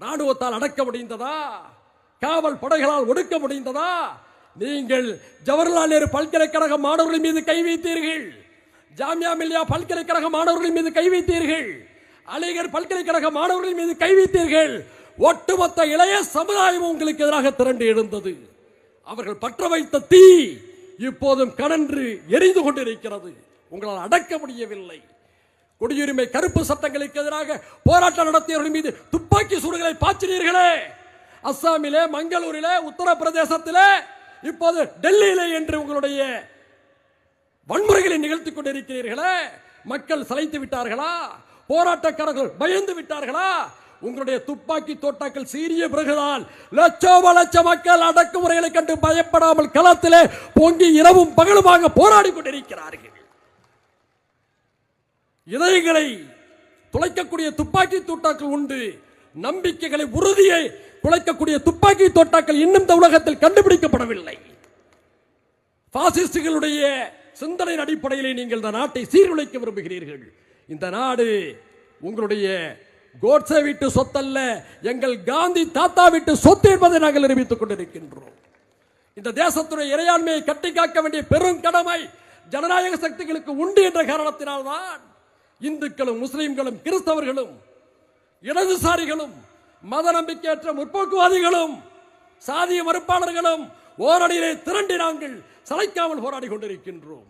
ராணுவத்தால் அடக்க முடிந்ததா? காவல் படைகளால் ஒடுக்க முடிந்ததா? நீங்கள் ஜவஹர்லால் நேரு பல்கலைக்கழக மாணவர்கள் மீது கை வைத்தீர்கள். ஜாமியா மில்லியா பல்கலைக்கழக மாணவர்கள் மீது கை வைத்தீர்கள். அலிகர் பல்கலைக்கழக மாணவர்கள் மீது கை வைத்தீர்கள். ஒட்டுமொத்த இளைய சமுதாயம் உங்களுக்கு எதிராக திரண்டு எழுந்தது. அவர்கள் பற்ற வைத்த தீ இப்போதும் கனன்று எரிந்து கொண்டிருக்கிறது. உங்களால் அடக்க முடியவில்லை. குடியுரிமை கருப்பு சட்டங்களுக்கு எதிராக போராட்டம் நடத்தியவர்கள் மீது துப்பாக்கி சூடுகளை பாய்ச்சினீர்களே. அஸ்ஸாமிலே மங்களூரிலே உத்தரப்பிரதேசத்திலே இப்போது டெல்லியிலே என்று உங்களுடைய வன்முறைகளை நிகழ்த்தி கொண்டிருக்கிறீர்களே. மக்கள் சளைத்து விட்டார்களா? போராட்டக்காரர்கள் பயந்து விட்டார்களா? உங்களுடைய துப்பாக்கி தோட்டாக்கள் சீரிய பிறகுதான் லட்சோப லட்ச மக்கள் அடக்குமுறைகளை கண்டு பயப்படாமல் களத்திலே பொங்கி இரவும் பகலுமாக போராடி கொண்டிருக்கிறார்கள். இதயங்களை துளைக்கக்கூடிய துப்பாக்கி தோட்டாக்கள் உண்டு. நம்பிக்கைகளை உறுதியை குலைக்கக்கூடிய துப்பாக்கி தோட்டாக்கள் இன்னும் இந்த உலகத்தில் கண்டுபிடிக்கப்படவில்லை. பாசிஸ்டுகளுடைய சிந்தனையின் அடிப்படையிலே நீங்கள் இந்த நாட்டை சீர்குலைக்க விரும்புகிறீர்கள். இந்த நாடு உங்களுடைய கோட்சே வீட்டு சொத்தல்ல எங்கள் காந்தி தாத்தா வீட்டு சொத்து என்பதை நாங்கள் நிரூபித்துக் கொண்டிருக்கின்றோம். இந்த தேசத்துடைய இறையாண்மையை கட்டி காக்க வேண்டிய பெரும் கடமை ஜனநாயக சக்திகளுக்கு உண்டு என்ற காரணத்தினால்தான் இந்துக்களும் முஸ்லிம்களும் கிறிஸ்தவர்களும் இடதுசாரிகளும் மத நம்பிக்கையற்ற முற்போக்குவாதிகளும் சாதிய மறுப்பாளர்களும் ஓரடியிலே திரண்டி நாங்கள் சளைக்காமல் போராடி கொண்டிருக்கின்றோம்.